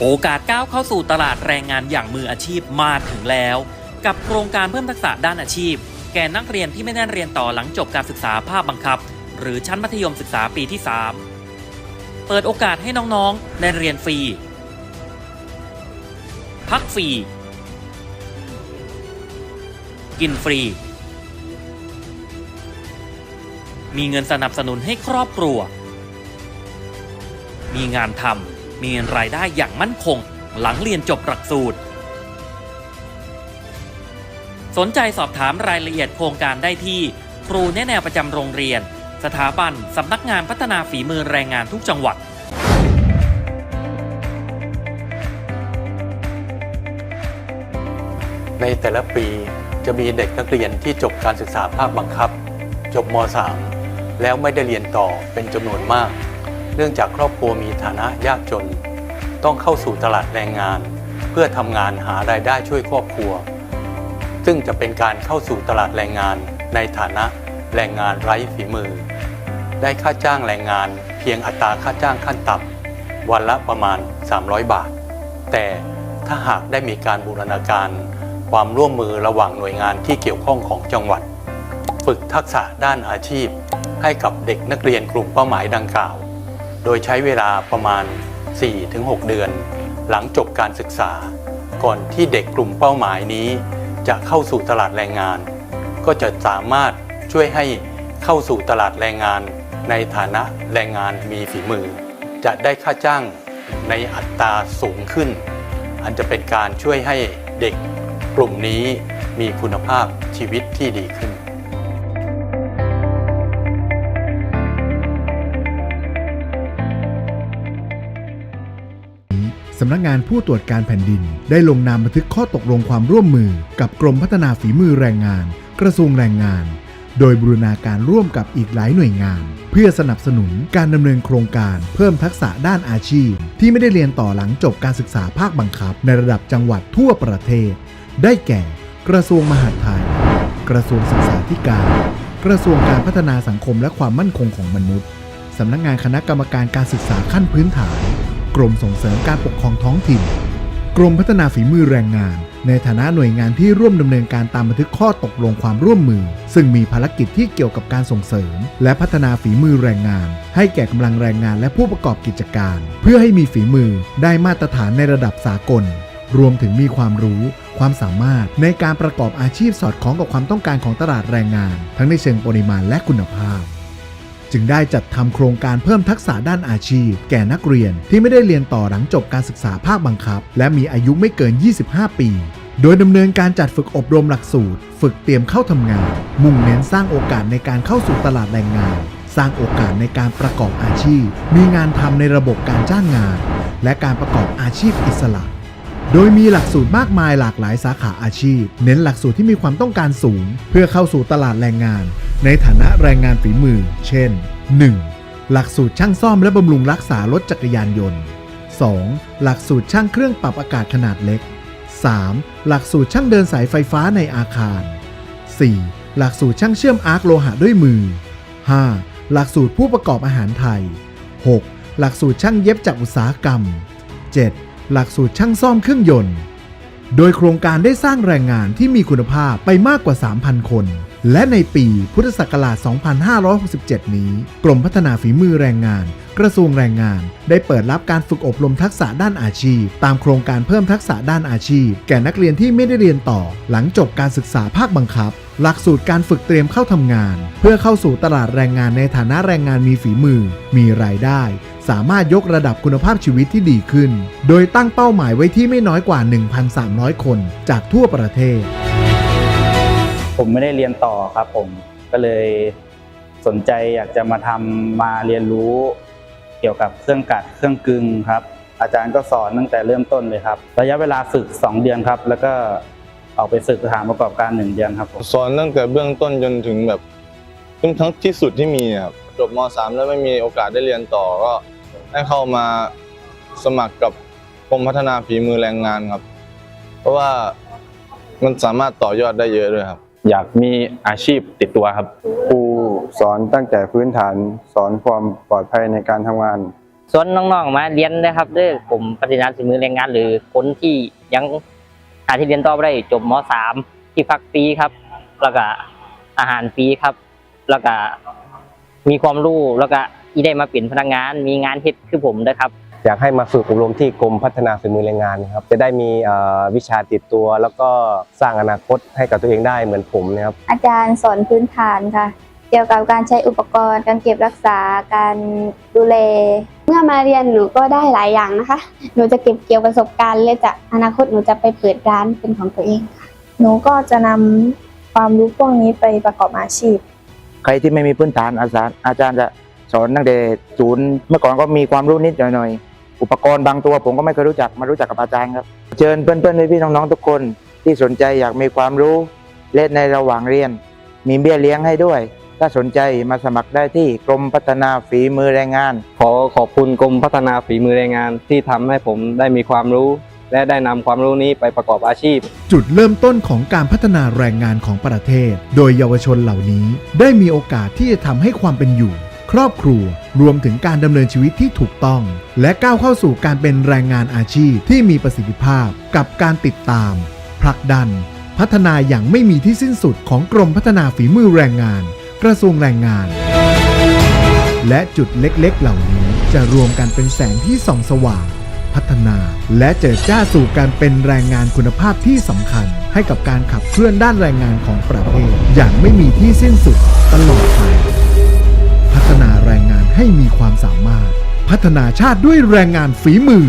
โอกาสก้าวเข้าสู่ตลาดแรงงานอย่างมืออาชีพมาถึงแล้ว กับโครงการเพิ่มทักษะด้านอาชีพ แก่นักเรียนที่ไม่ได้เรียนต่อหลังจบการศึกษาภาคบังคับ หรือชั้นมัธยมศึกษาปีที่ 3 เปิดโอกาสให้น้องๆได้เรียนฟรี พักฟรี กินฟรี มีเงินสนับสนุนให้ครอบครัว มีงานทำ มีรายได้อย่างมั่นคง หลังเรียนจบหลักสูตร สนใจสอบถามรายละเอียดโครงการได้ที่ ครูแนะแนวประจำโรงเรียน สถาบันสำนักงานพัฒนาฝีมือแรงงานทุกจังหวัดในแต่ละปีจะมีเด็กนักเรียนที่จบการศึกษาภาคบังคับ จบม .3 แล้วไม่ได้เรียนต่อเป็นจำนวนมาก เนื่องจากครอบครัวมีฐานะยากจน ต้องเข้าสู่ตลาดแรงงาน เพื่อทำงานหารายได้ช่วยครอบครัว ซึ่งจะเป็นการเข้าสู่ตลาดแรงงานในฐานะแรงงานไร้ฝีมือ ได้ค่าจ้างแรงงานเพียงอัตราค่าจ้างขั้นต่ำวันละประมาณ 300 บาท แต่ถ้าหากได้มีการบูรณาการ ความร่วมมือระหว่างหน่วยงานที่เกี่ยวข้องของจังหวัด ฝึกทักษะด้านอาชีพ ให้กับเด็กนักเรียนกลุ่มเป้าหมายดังกล่าว โดยใช้เวลาประมาณ 4-6 เดือน หลังจบการศึกษา ก่อนที่เด็กกลุ่มเป้าหมายนี้ จะเข้าสู่ตลาดแรงงาน ก็จะสามารถช่วยให้เข้าสู่ตลาดแรงงาน ในฐานะแรงงานมีฝีมือ จะได้ค่าจ้างในอัตราสูงขึ้น อันจะเป็นการช่วยให้เด็กกลุ่มนี้มีคุณภาพชีวิตที่ดีขึ้น สำนักงานผู้ตรวจการแผ่นดิน ได้ลงนามบันทึกข้อตกลงความร่วมมือ กับกรมพัฒนาฝีมือแรงงาน กระทรวงแรงงาน โดยบูรณาการร่วมกับอีกหลายหน่วยงาน เพื่อสนับสนุนการดำเนินโครงการเพิ่มทักษะด้านอาชีพ ที่ไม่ได้เรียนต่อหลังจบการศึกษาภาคบังคับ ในระดับจังหวัดทั่วประเทศ ได้แก่ กระทรวงมหาดไทย กระทรวงศึกษาธิการ กระทรวงการพัฒนาสังคมและความมั่นคงของมนุษย์สำนักงานคณะกรรมการการศึกษาขั้นพื้นฐาน รมส่งเสริมการปกครองท้องถิ่น กรมพัฒนาฝีมือแรงงาน ในฐานะหน่วยงานที่ร่วมดำเนินการตามบันทึกข้อตกลงความร่วมมือ ซึ่งมีภารกิจที่เกี่ยวกับการส่งเสริม และพัฒนาฝีมือแรงงาน ให้แก่กำลังแรงงานและผู้ประกอบกิจการ เพื่อให้มีฝีมือได้มาตรฐานในระดับสากล รวมถึงมีความรู้ความสามารถในการประกอบอาชีพสอดคล้องกับความต้องการของตลาดแรงงาน ทั้งในเชิงปริมาณและคุณภาพ จึงได้จัดทำโครงการเพิ่มทักษะด้านอาชีพ แก่นักเรียนที่ไม่ได้เรียนต่อหลังจบการศึกษาภาคบังคับ และมีอายุไม่เกิน 25 ปี โดยดำเนินการจัดฝึกอบรมหลักสูตร ฝึกเตรียมเข้าทำงาน มุ่งเน้นสร้างโอกาสในการเข้าสู่ตลาดแรงงาน สร้างโอกาสในการประกอบอาชีพ มีงานทำในระบบการจ้างงาน และการประกอบอาชีพอิสระโดยมีหลักสูตรมากมายหลากหลายสาขาอาชีพ เน้นหลักสูตรที่มีความต้องการสูง เพื่อเข้าสู่ตลาดแรงงาน ในฐานะแรงงานฝีมือ เช่น 1. หลักสูตรช่างซ่อมและบำรุงรักษารถจักรยานยนต์ 2. หลักสูตรช่างเครื่องปรับอากาศขนาดเล็ก 3. หลักสูตรช่างเดินสายไฟฟ้าในอาคาร 4. หลักสูตรช่างเชื่อมอาร์คโลหะด้วยมือ 5. หลักสูตรผู้ประกอบอาหารไทย 6. หลักสูตรช่างเย็บจากอุตสาหกรรม 7. หลักสูตรช่างซ่อมเครื่องยนต์ โดยโครงการได้สร้างแรงงานที่มีคุณภาพไปมากกว่า 3,000 คน และในปีพุทธศักราช 2567 นี้ กรมพัฒนาฝีมือแรงงาน กระทรวงแรงงาน ได้เปิดรับการฝึกอบรมทักษะด้านอาชีพ ตามโครงการเพิ่มทักษะด้านอาชีพ แก่นักเรียนที่ไม่ได้เรียนต่อ หลังจบการศึกษาภาคบังคับ หลักสูตรการฝึกเตรียมเข้าทำงาน เพื่อเข้าสู่ตลาดแรงงานในฐานะแรงงานมีฝีมือ มีรายได้ สามารถยกระดับคุณภาพชีวิตที่ดีขึ้น โดยตั้งเป้าหมายไว้ที่ไม่น้อยกว่า 1,300 คน จากทั่วประเทศ ผมไม่ได้เรียนต่อครับผมก็เลยสนใจอยากจะมาทำมาเรียนรู้เกี่ยวกับเครื่องกัดเครื่องกึงครับ อาจารย์ก็สอนตั้งแต่เริ่มต้นเลยครับ ระยะเวลาฝึก 2 เดือนครับ แล้วก็ออกไปฝึกสถานประกอบการ 1 เดือนครับผมสอนตั้งแต่เบื้องต้นจนถึงแบบจนทั้งที่สุดที่มีครับจบม .3 แล้วไม่มีโอกาสได้เรียนต่อก็ได้เข้ามาสมัครกับกรมพัฒนาฝีมือแรงงานครับ เพราะว่ามันสามารถต่อยอดได้เยอะด้วยครับ อยากมีอาชีพติดตัวครับ ครูสอนตั้งแต่พื้นฐานสอนความปลอดภัยในการทำงานส่วนน้องๆมาเรียนนะครับเด้อกลุ่มปฏิญาณฝีมือแรงงาน หรือคนที่ยังหาที่เรียนต่อไม่ได้จบมสามที่พักฟรีครับ แล้วก็อาหารฟรีครับ แล้วก็มีความรู้แล้วก็อีได้มาเป็นพนักงาน มีงานเฮ็ดคือผมนะครับ อยากให้มาฝึกอบรมที่กรมพัฒนาฝีมือแรงงานนะครับ จะได้มีเอ่อวิชาติดตัว แล้วก็สร้างอนาคตให้กับตัวเองได้เหมือนผมนะครับ อาจารย์สอนพื้นฐานค่ะ เกี่ยวกับการใช้อุปกรณ์ การเก็บรักษา การดูแล เมื่อมาเรียนหนูก็ได้หลายอย่างนะคะ หนูจะเก็บเกี่ยวประสบการณ์และจะอนาคตหนูจะไปเปิดร้านเป็นของตัวเองค่ะ หนูก็จะนำความรู้พวกนี้ไปประกอบอาชีพ ใครที่ไม่มีพื้นฐานอาจารย์อาจารย์จะสอนตั้งแต่ศูนย์เมื่อก่อนก็มีความรู้นิดหน่อยๆ อุปกรณ์บางตัวผมก็ไม่เคยรู้จักมารู้จักกับอาจารย์ครับ เชิญเพื่อนๆพี่ๆน้องๆทุกคนที่สนใจอยากมีความรู้เล่นในระหว่างเรียน มีเบี้ยเลี้ยงให้ด้วย ถ้าสนใจมาสมัครได้ที่กรมพัฒนาฝีมือแรงงาน ขอขอบคุณกรมพัฒนาฝีมือแรงงาน ที่ทำให้ผมได้มีความรู้ และได้นำความรู้นี้ไปประกอบอาชีพ จุดเริ่มต้นของการพัฒนาแรงงานของประเทศ โดยเยาวชนเหล่านี้ได้มีโอกาสที่จะทำให้ความเป็นอยู่ ครอบครัว รวมถึงการดำเนินชีวิตที่ถูกต้อง และก้าวเข้าสู่การเป็นแรงงานอาชีพที่มีประสิทธิภาพกับการติดตาม ผลักดัน พัฒนาอย่างไม่มีที่สิ้นสุดของกรมพัฒนาฝีมือแรงงาน กระทรวงแรงงาน และจุดเล็กๆ เหล่านี้จะรวมกันเป็นแสงที่ส่องสว่าง พัฒนา และเจิดจ้าสู่การเป็นแรงงานคุณภาพที่สำคัญ ให้กับการขับเคลื่อนด้านแรงงานของประเทศอย่างไม่มีที่สิ้นสุดตลอดไป ให้มีความสามารถ พัฒนาชาติด้วยแรงงานฝีมือ